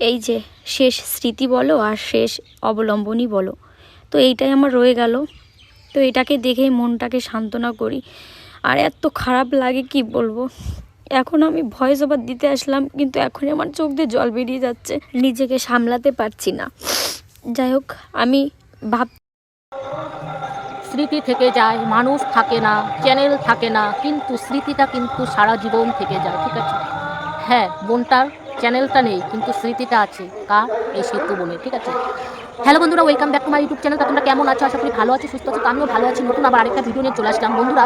এই যে শেষ স্মৃতি বলো আর শেষ অবলম্বনই বলো। তো এইটাই আমার রয়ে গেল। তো এটাকে দেখেই মনটাকে সান্ত্বনা করি। আর এত খারাপ লাগে কি বলব? এখন আমি ভয়েস ওভার দিতে আসলাম, কিন্তু এখনই আমার চোখ দিয়ে জল বেরিয়ে যাচ্ছে। নিজেকে সামলাতে পারছি না। যাই হোক, আমি ভাব স্মৃতি থেকে যায়, মানুষ থাকে না চ্যানেল থাকে না, কিন্তু স্মৃতিটা কিন্তু সারা জীবন থেকে যায়, ঠিক আছে? হ্যাঁ বোনটার চ্যানেলটা নেই, কিন্তু স্মৃতিটা আছে কার এই সেতু বোনের ঠিক আছে? হ্যালো বন্ধুরা welcome back to my YouTube channel তোমরা কেমন আছো? আশা করি ভালো আছো, সুস্থ আছো আমিও ভালো আছি। নতুন আবার আরেকটা ভিডিও নিয়ে চলে আসলাম। বন্ধুরা,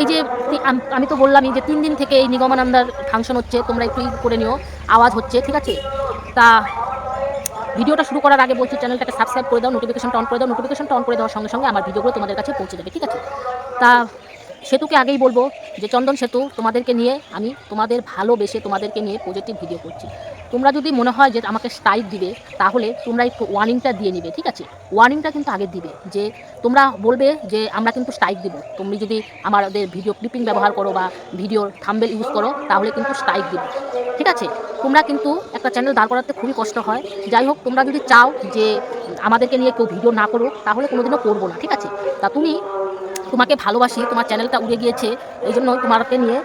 এই যে আমি তো বললামই যে তিন দিন থেকে এই নিগমানন্দার ফাংশন হচ্ছে, তোমরা একটু করে নিও, আওয়াজ হচ্ছে, ঠিক আছে? তা ভিডিওটা শুরু করার আগে বলছি, চ্যানেলটাকে সাবস্ক্রাইব করে দাও নোটিফিকেশনটা অন করে দাও। নোটিফিকেশনটা অন করে দেওয়ার সঙ্গে সঙ্গে আমার ভিডিওগুলো তোমাদের কাছে পৌঁছে দেবে, ঠিক আছে? তা সেতুকে আগেই বলব যে চন্দন সেতু তোমাদেরকে নিয়ে আমি তোমাদের ভালোবেসে তোমাদেরকে নিয়ে পজিটিভ ভিডিও করছি। তোমরা যদি মনে হয় যে আমাকে স্ট্রাইক দিবে, তাহলে তোমরা একটু ওয়ার্নিংটা দিয়ে নিবে, ঠিক আছে? ওয়ার্নিংটা কিন্তু আগে দিবে যে তোমরা বলবে যে আমরা কিন্তু স্ট্রাইক দিব। তুমি যদি আমাদের ভিডিও ক্লিপিং ব্যবহার করো বা ভিডিওর থাম্বেল ইউজ করো, তাহলে কিন্তু স্ট্রাইক দিবে। ঠিক আছে? তোমরা কিন্তু একটা চ্যানেল দাঁড় করাতে খুবই কষ্ট হয়। যাই হোক, তোমরা যদি চাও যে আমাদেরকে নিয়ে কেউ ভিডিও না করো তাহলে কোনোদিনও করব না, ঠিক আছে? তা তুমি তোমাকে ভালোবাসি, তোমার চ্যানেলটা উড়ে গিয়েছে, এই জন্য তোমাকে নিয়ে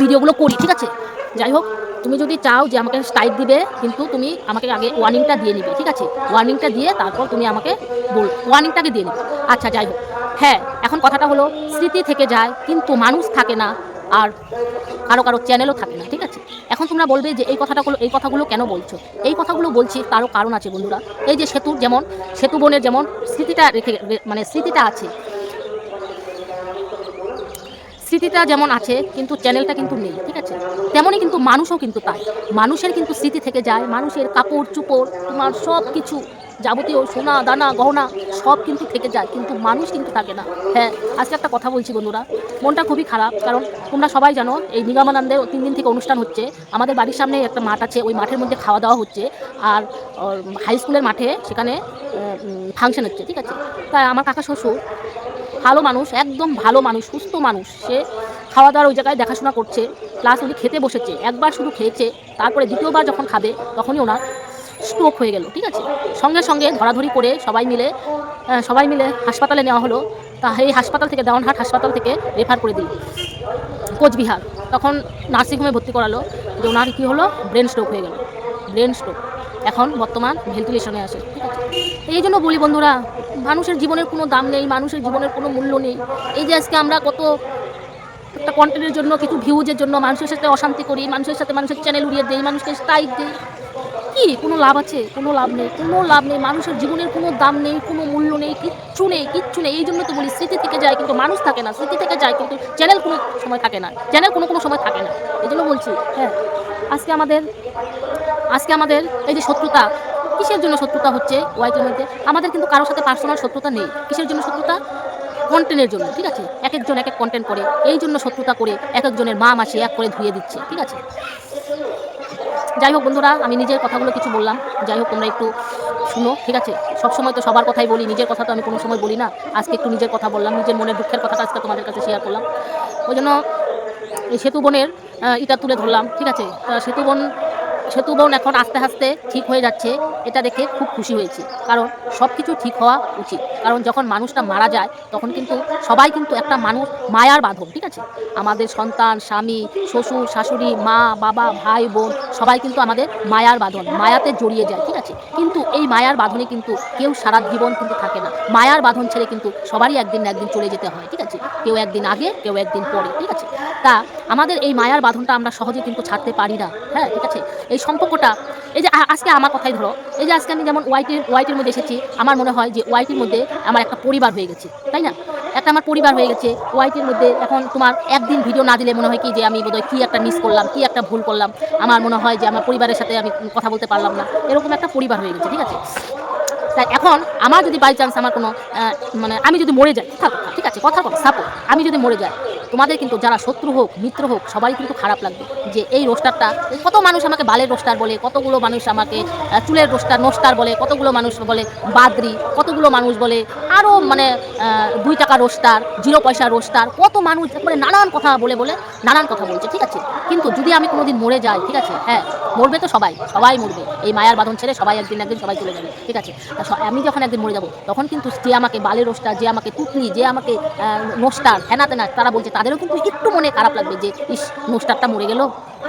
ভিডিওগুলো করি, ঠিক আছে? যাই হোক, তুমি যদি চাও যে আমাকে স্ট্রাইক দিবে, কিন্তু তুমি আমাকে আগে ওয়ার্নিংটা দিয়ে নিবে, ঠিক আছে? ওয়ার্নিংটা দিয়ে তারপর তুমি আমাকে বল ওয়ার্নিংটাকে দিয়ে নিবে। আচ্ছা যাই হোক। হ্যাঁ এখন কথাটা হলো, স্মৃতি থেকে যায়, কিন্তু মানুষ থাকে না, আর কারও কারও চ্যানেলও থাকে না, ঠিক আছে? এখন তোমরা বলবে যে এই কথাটাগুলো এই কথাগুলো কেন বলছো? এই কথাগুলো বলছি, তারও কারণ আছে বন্ধুরা। এই যে সেতুর যেমন, সেতু বনের যেমন স্মৃতিটা রেখে মানে স্মৃতিটা আছে স্মৃতিটা যেমন আছে, কিন্তু চ্যানেলটা কিন্তু নেই, ঠিক আছে? তেমনই কিন্তু মানুষও কিন্তু তাই। মানুষের কিন্তু স্মৃতি থেকে যায়, মানুষের কাপড়, চুপড়, তোমার সব কিছু যাবতীয় সোনা, দানা, গহনা, সব কিন্তু থেকে যায়, কিন্তু মানুষ কিন্তু থাকে না। হ্যাঁ আজকে একটা কথা বলছি বন্ধুরা, মনটা খুবই খারাপ, কারণ তোমরা সবাই জানো, এই নিগমানন্দের তিন দিন থেকে অনুষ্ঠান হচ্ছে, আমাদের বাড়ির সামনে একটা মাঠ আছে, ওই মাঠের মধ্যে খাওয়া দাওয়া হচ্ছে, আর হাই স্কুলের মাঠে সেখানে ফাংশন হচ্ছে, ঠিক আছে? তাই আমার কাকা শ্বশুর ভালো মানুষ, একদম ভালো মানুষ, সুস্থ মানুষ। সে খাওয়া দাওয়ার ওই জায়গায় দেখাশোনা করছে প্লাস উনি খেতে বসেছে। একবার শুধু খেয়েছে, তারপরে দ্বিতীয়বার যখন খাবে, তখনই ওনার স্ট্রোক হয়ে গেল, ঠিক আছে? সঙ্গে সঙ্গে ধরাধরি করে সবাই মিলে সবাই মিলে হাসপাতালে নেওয়া হলো। তা এই হাসপাতাল থেকে, দেওয়ানহাট হাসপাতাল থেকে রেফার করে দিল কোচবিহার। তখন নার্সিংহোমে ভর্তি করালো, যে ওনার কী হলো? ব্রেন স্ট্রোক হয়ে গেল। ব্রেন স্ট্রোক এখন বর্তমান ভেন্টিলেশনে আছে, ঠিক আছে? এই জন্য বলি বন্ধুরা, মানুষের জীবনের কোনো দাম নেই, মানুষের জীবনের কোনো মূল্য নেই। এই যে আজকে আমরা কত একটা কন্টেন্টের জন্য, কিছু ভিউজের জন্য মানুষের সাথে অশান্তি করি, মানুষের সাথে মানুষের চ্যানেল উড়িয়ে দেই, মানুষকে স্ট্রাইক দিই। কি? কোনো লাভ আছে? কোনো লাভ নেই, কোনো লাভ নেই। মানুষের জীবনের কোনো দাম নেই, কোনো মূল্য নেই, কিচ্ছু নেই কিচ্ছু নেই। এই জন্য তো বলি, স্মৃতি থেকে যায় কিন্তু মানুষ থাকে না, স্মৃতি থেকে যায় কিন্তু চ্যানেল কোনো সময় থাকে না চ্যানেল কোনো কোনো সময় থাকে না। এই জন্য বলছি হ্যাঁ। আজকে আমাদের আজকে আমাদের এই যে শত্রুতা, কিসের জন্য শত্রুতা হচ্ছে ওয়াইটের মধ্যে? আমাদের কিন্তু কারোর সাথে পার্সোনাল শত্রুতা নেই। কিসের জন্য শত্রুতা? কন্টেন্টের জন্য, ঠিক আছে? এক একজন এক এক কন্টেন্ট করে, এই জন্য শত্রুতা করে এক একজনের মা মাসে এক করে ধুয়ে দিচ্ছে, ঠিক আছে? যাই হোক বন্ধুরা, আমি নিজের কথাগুলো কিছু বললাম। যাই হোক, তোমরা একটু শুনো, ঠিক আছে? সব সময় তো সবার কথাই বলি, নিজের কথা তো আমি কোনো সময় বলি না। আজকে একটু নিজের কথা বললাম, নিজের মনের দুঃখের কথাটা আজকে তোমাদের কাছে শেয়ার করলাম। ওই জন্য এই সেতু বোনের এটা তুলে ধরলাম, ঠিক আছে? সেতু বোন সেতু বোন এখন আস্তে আস্তে ঠিক হয়ে যাচ্ছে। এটা দেখে খুব খুশি হয়েছি, কারণ সব কিছু ঠিক হওয়া উচিত। কারণ যখন মানুষটা মারা যায়, তখন কিন্তু সবাই কিন্তু একটা মানুষ মায়ার বাঁধন, ঠিক আছে? আমাদের সন্তান, স্বামী, শ্বশুর, শাশুড়ি, মা, বাবা, ভাই, বোন, সবাই কিন্তু আমাদের মায়ার বাঁধন, মায়াতে জড়িয়ে যায়, ঠিক আছে? কিন্তু এই মায়ার বাঁধনে কিন্তু কেউ সারা জীবন কিন্তু থাকে না। মায়ার বাঁধন ছেড়ে কিন্তু সবারই একদিন না একদিন চলে যেতে হয়, ঠিক আছে? কেউ একদিন আগে, কেউ একদিন পরে, ঠিক আছে? তা আমাদের এই মায়ার বাঁধনটা আমরা সহজে কিন্তু ছাড়তে পারি না। হ্যাঁ ঠিক আছে? এই সম্পর্কটা, এই যে আজকে আমার কথাই ধরো, এই যে আজকে আমি যেমন ওয়াইটির ওয়াইটির মধ্যে এসেছি, আমার মনে হয় যে ওয়াইটির মধ্যে আমার একটা পরিবার হয়ে গেছে, তাই না? একটা আমার পরিবার হয়ে গেছে ওয়াইটির মধ্যে এখন তোমার একদিন ভিডিও না দিলে মনে হয় কি যে আমি বোধহয় কী একটা মিস করলাম, কী একটা ভুল করলাম, আমার মনে হয় যে আমার পরিবারের সাথে আমি কথা বলতে পারলাম না, এরকম একটা পরিবার হয়ে গেছে, ঠিক আছে? তাই এখন আমার যদি বাই চান্স আমার কোনো মানে আমি যদি মরে যাই ঠিক আছে? কথা কথা সাপোর্ট আমি যদি মরে যাই তোমাদের কিন্তু যারা শত্রু হোক, মিত্র হোক সবাই কিন্তু খারাপ লাগবে। যে এই রোস্টারটা, কত মানুষ আমাকে বালের রোস্টার বলে, কতগুলো মানুষ আমাকে চুলের রোস্টার, নোস্টার বলে, কতগুলো মানুষ বলে, বাদরি, কতগুলো মানুষ বলে আরও মানে দুই টাকা রোস্টার, জিরো পয়সা রোস্টার, কত মানুষ মানে নানান কথা বলে বলে, নানান কথা বলছে, ঠিক আছে? কিন্তু যদি আমি কোনোদিন মরে যাই, ঠিক আছে? হ্যাঁ মরবে তো সবাই সবাই মরবে। এই মায়ার বাঁধন ছেড়ে সবাই একদিন একদিন সবাই চলে যাবে, ঠিক আছে? তা আমি যখন একদিন মরে যাব, তখন কিন্তু যে আমাকে বালের রোস্টার, যে আমাকে তুতনি যে আমাকে নোস্টার হেনা তেনা তারা বলছে, তাদেরও কিন্তু একটু মনে খারাপ লাগবে যে, ইস নোস্টারটা মরে গেল।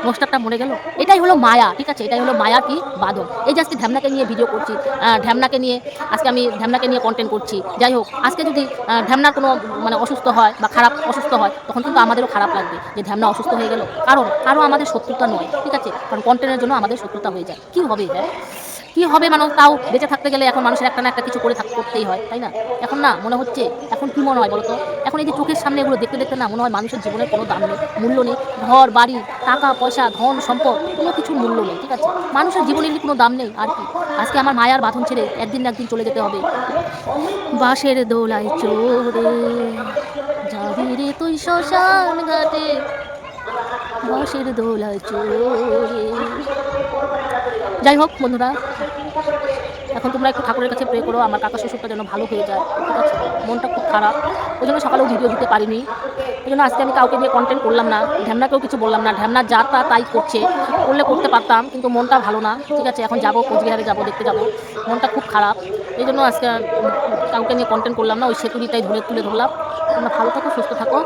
নোস্টারটা মরে গেল। এটাই হলো মায়া, ঠিক আছে? এটাই হলো মায়া কি বাঁধন এই যে আজকে ধ্যামনাকে নিয়ে ভিডিও করছি ধ্যামনাকে নিয়ে, আজকে আমি ধ্যামনাকে নিয়ে কন্টেন্ট করছি। যাই হোক, আজকে যদি ধ্যামনার কোনো মানে অসুস্থ হয় বা খারাপ, অসুস্থ হয়, তখন কিন্তু আমাদেরও খারাপ লাগবে যে ধ্যামনা অসুস্থ হয়ে গেল। কারণ, কারও আমাদের শত্রুতা নয়, ঠিক আছে? কারণ কন্টেন্টের জন্য আমাদের শত্রুতা হয়ে যায়। কী হবে হ্যাঁ কি হবে মানুষ? তাও বেঁচে থাকতে গেলে এখন মানুষের একটা না একটা কিছু করে করতেই হয়, তাই না? এখন না মনে হচ্ছে, এখন কি মনে হয় বলতো এখন এই যে চোখের সামনে এগুলো দেখতে দেখতে না মনে হয় মানুষের জীবনের কোনো দাম নেই, মূল্য নেই। ঘর, বাড়ি, টাকা, পয়সা, ধন, সম্পদ, কোনো কিছুর মূল্য নেই, ঠিক আছে? মানুষের জীবনের কোনো দাম নেই, আর কি? আজকে আমার মায়ার বাঁধন ছেড়ে একদিন একদিন চলে যেতে হবে। বাঁশের দোলায় চোরে যাবি রে তুই শ্মশান ঘাটে। বাঁশের দোলায় চোরে যাই হোক, বন্ধুরা, এখন তোমরা একটু ঠাকুরের কাছে প্রে করো, আমার কাকা শ্বশুরটা যেন ভালো হয়ে যায়, ঠিক আছে? মনটা খুব খারাপ। ওই জন্য সকালেও ভিডিও দিতে পারিনি। ওই জন্য আজকে আমি কাউকে দিয়ে কন্টেন্ট করলাম না, ঢ্যামনাকেও কিছু বললাম না, ঢ্যামনা যা তা তাই করছে। করলে করতে পারতাম, কিন্তু মনটা ভালো না, ঠিক আছে? এখন যাব, কোচবিহারে যাব, দেখতে যাব। মনটা খুব খারাপ। এই জন্য আজকে কাউকে নিয়ে কন্টেন্ট করলাম না, ওই সেতুরিটাই ধরে তুলে ধরলাম। তোমরা ভালো থাকো, সুস্থ থাকো।